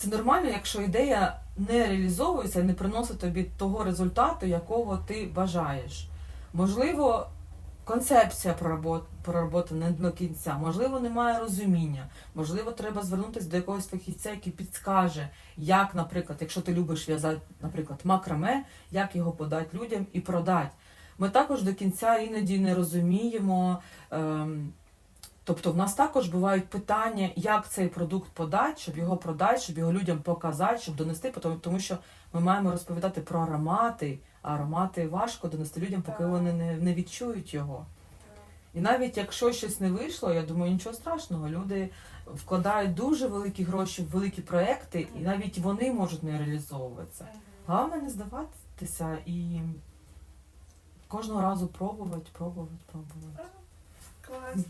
Це нормально, якщо ідея не реалізовується не приносить тобі того результату, якого ти бажаєш. Можливо, концепція проработ- проработана не до кінця, можливо, немає розуміння, можливо, треба звернутися до якогось фахівця, який підскаже, як, наприклад, якщо ти любиш в'язати, наприклад, макраме, як його подати людям і продати. Ми також до кінця іноді не розуміємо. Ем, Тобто в нас також бувають питання, як цей продукт подати, щоб його продати, щоб його людям показати, щоб донести, тому, що ми маємо розповідати про аромати, а аромати важко донести людям, поки вони не, не відчують його. І навіть якщо щось не вийшло, я думаю, нічого страшного. Люди вкладають дуже великі гроші в великі проекти, і навіть вони можуть не реалізовуватися. Головне не здаватися і кожного разу пробувати, пробувати, пробувати. Клас.